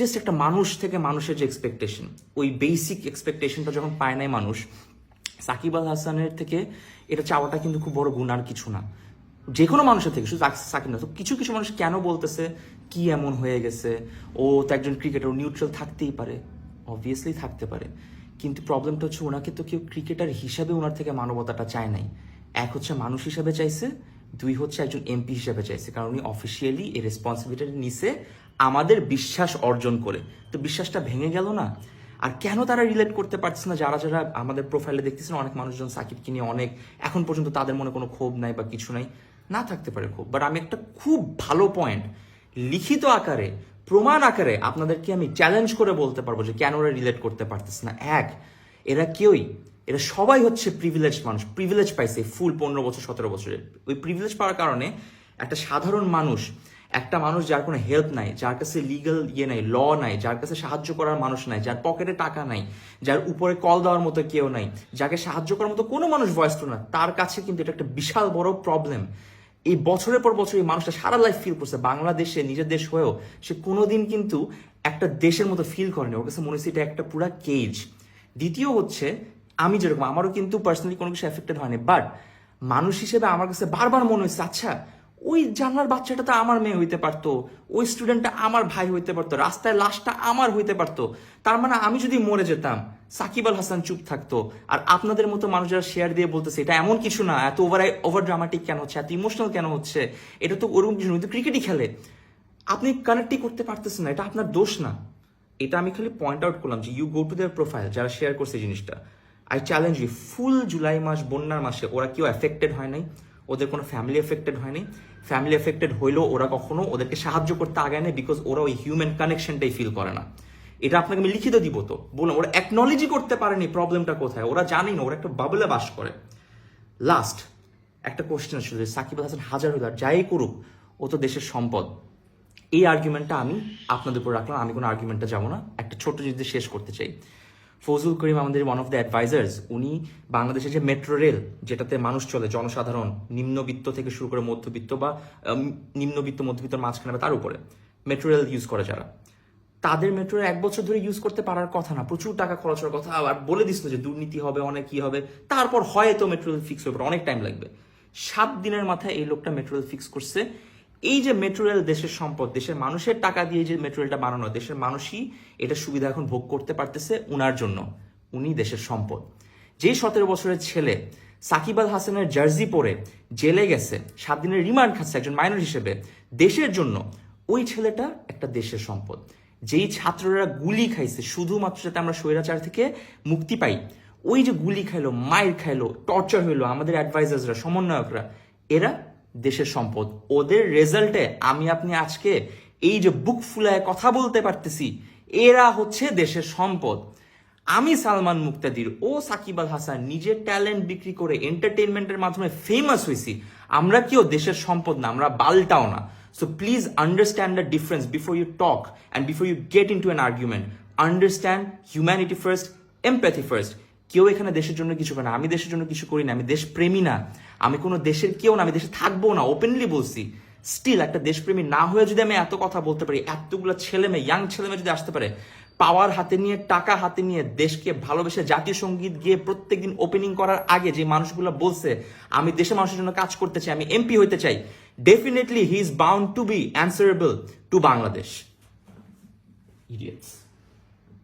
Just একটা মানুষ থেকে মানুষের যে এক্সপেকটেশন ওই বেসিক এক্সপেকটেশনটা যখন পায় নাই মানুষ, সাকিব আল হাসানের থেকে এটা চাওয়াটা কিন্তু খুব বড় গুণার কিছু না। যে কোনো মানুষের থেকে, শুধু সাকিব না, তো কিছু কিছু মানুষ কেন বলতেছে, কি এমন হয়ে গেছে, ও তো একজন ক্রিকেটার নিউট্রাল থাকতেই পারে অবভিয়াসলি থাকতে পারে। কিন্তু প্রবলেমটা হচ্ছে ওনাকে তো কেউ ক্রিকেটার হিসাবে ওনার থেকে মানবতাটা চায় নাই। এক হচ্ছে মানুষ হিসাবে চাইছে দুই হচ্ছে একজন এমপি হিসাবে চাইছে, কারণ উনি অফিসিয়ালি এই রেসপন্সিবিলিটি নিছে আমাদের বিশ্বাস অর্জন করে। তো বিশ্বাসটা ভেঙে গেল না? আর কেন তারা রিলেট করতে পারছে না? যারা যারা আমাদের প্রোফাইলে দেখতেছেন, অনেক মানুষজন সাকিবকে নিয়ে অনেক, এখন পর্যন্ত তাদের মনে কোনো ক্ষোভ নাই বা কিছু নাই। না থাকতে পারে ক্ষোভ। বাট আমি একটা খুব ভালো পয়েন্ট লিখিত আকারে, প্রমাণ আকারে আপনাদেরকে আমি চ্যালেঞ্জ করে বলতে পারব যে কেন ওরা রিলেট করতে পারতেছে না। এক, এরা কেউই এরা সবাই হচ্ছে প্রিভিলেজ মানুষ। প্রিভিলেজ পাইছে ফুল পনেরো বছর, সতেরো বছরের ওই প্রিভিলেজ পাওয়ার কারণে একটা সাধারণ মানুষ, একটা মানুষ যার কোনো হেল্প নাই, যার কাছে লিগাল ইয়ে নাই ল নাই, যার কাছে সাহায্য করার মানুষ নাই, যার পকেটে টাকা নাই, যার উপরে কল দেওয়ার মতো কেউ নাই, যাকে সাহায্য করার মতো কোনো মানুষ ভয়েস না, তার কাছে কিন্তু এটা একটা বিশাল বড় প্রবলেম এই বছরের পর বছর এই মানুষটা সারা লাইফ ফিল করছে। বাংলাদেশে, নিজের দেশ হয়েও সে কোনোদিন কিন্তু একটা দেশের মতো ফিল করেনি ওর কাছে মনে হচ্ছে এটা একটা পুরা কেজ দ্বিতীয় হচ্ছে আমি যেরকম, আমারও কিন্তু পার্সোনালি কোনো কিছু এফেক্টেড হয়নি বাট মানুষ হিসেবে আমার কাছে বারবার মনে হচ্ছে আচ্ছা ওই জানলার বাচ্চাটা তো আমার মেয়ে হইতে পারতো, ওই স্টুডেন্টটা আমার ভাই হইতে পারতো, রাস্তায় লাশটা আমার হইতে পারতো, তার মানে আমি যদি মরে যেতাম, সাকিব আল হাসান চুপ থাকতো, আর আপনাদের মতো মানুষ যারা শেয়ার দিয়ে বলতেছে, এটা এমন কিছু না, এত ওভার ওভার ড্রামাটিক কেন হচ্ছে, এত ইমোশনাল কেন হচ্ছে, এটা তো ওরকম কিছু কিন্তু ক্রিকেটই খেলে। আপনি কানেক্টই করতে পারতেছেন না, এটা আপনার দোষ না। এটা আমি খালি পয়েন্ট আউট করলাম যে you go to their profile যারা শেয়ার করছে জিনিসটা। I challenge you full July মাস, বন্যার মাসে, ওরা কেউ এফেক্টেড হয় নাই, ওদের কোনো ফ্যামিলি এফেক্টেড হয়নি ফ্যামিলি এফেক্টেড হইলেও ওরা কখনো ওদেরকে সাহায্য করতে আগায় না বিকজ ওরা ওই হিউম্যান কানেকশনটাই ফিল করে না। এটা আপনাকে আমি লিখিত দিব তো, বললাম, ওরা অ্যাকনোলজি করতে পারেনি প্রবলেমটা কোথায়, ওরা জানি না, ওরা একটা বাবলে বাস করে। লাস্ট একটা কোশ্চেন ছিল সাকিব হাসান হাজার হাজার যাই করুক, ও তো দেশের সম্পদ। এই আর্গুমেন্টটা আমি আপনাদের উপর রাখলাম, আমি কোনো আর্গুমেন্টটা যাব না, একটা ছোট জিনিস শেষ করতে চাই। ফজলুল করিম আমাদের ওয়ান অফ দ্য অ্যাডভাইজার্স উনি বাংলাদেশের যে মেট্রো রেল যেটাতে মানুষ চলে, জনসাধারণ, নিম্নবিত্ত থেকে শুরু করে মধ্যবিত্ত বা নিম্নবিত্ত, মধ্যবিত্তর মাঝখানে বা তার উপরে মেট্রো রেল ইউজ করে যারা। তাদের মেট্রো এক বছর ধরে ইউজ করতে পারার কথা না, প্রচুর টাকা খরচ হওয়ার কথা, আর বলে দিছিল যে দুর্নীতি হবে, অনেক কি হবে, তারপর হয়তো মেট্রো রেল ফিক্স হবে অনেক টাইম লাগবে। সাত দিনের মাথায় এই লোকটা মেট্রো রেল ফিক্স করছে এই যে মেট্রো রেল দেশের সম্পদ, দেশের মানুষের টাকা দিয়ে যে মেট্রো রেলটা বানানো, দেশের মানুষই এটা সুবিধা এখন ভোগ করতে পারতেছে উনার জন্য। উনি দেশের সম্পদ। যে সতেরো বছরের ছেলে সাকিব আল হাসানের জার্সি পরে জেলে গেছে, সাত দিনের রিমান্ড খাচ্ছে একজন মাইনর হিসেবে, দেশের জন্য ওই ছেলেটা একটা দেশের সম্পদ। যেই ছাত্ররা গুলি খাইছে, শুধুমাত্র যাতে আমরা স্বৈরাচার থেকে মুক্তি পাই, ওই যে গুলি খাইলো মায়ের খাইলো টর্চার হইল আমাদের অ্যাডভাইজার্সরা সমন্বয়করা, এরা দেশের সম্পদ। ওদের রেজাল্টে আমি আপনি আজকে এই যে বুক ফুলায় কথা বলতে পারতেছি, এরা হচ্ছে দেশের সম্পদ। আমি সালমান মুক্তাদির, ও সাকিব আল হাসান নিজের ট্যালেন্ট বিক্রি করে এন্টারটেনমেন্টের মাধ্যমে ফেমাস হয়েছি আমরা কেউ দেশের সম্পদ না, আমরা বালটাও না। So please understand the difference before you talk and before you get into an argument understand humanity first empathy first কেউ এখানে দেশের জন্য কিছু করে না, আমি দেশের জন্য কিছু করি না, আমি দেশপ্রেমী না, আমি কোনো দেশের কেউ না, আমি দেশে থাকব না ওপেনলি বলছি। স্টিল একটা দেশপ্রেমী না হয়ে যদি আমি এত কথা বলতে পারি, এতগুলো ছেলে মেয়ে ইয়াং ছেলে মেয়ে যদি আসতে পারে পাওয়ার হাতে নিয়ে, টাকা হাতে নিয়ে দেশকে ভালোবেসে জাতীয় সংগীত গিয়ে প্রত্যেকদিন ওপেনিং করার আগে যে মানুষগুলো বলছে, আমি দেশের মানুষের জন্য কাজ করতে চাই, আমি এমপি হইতে চাই definitely he is bound to be answerable to Bangladesh idiots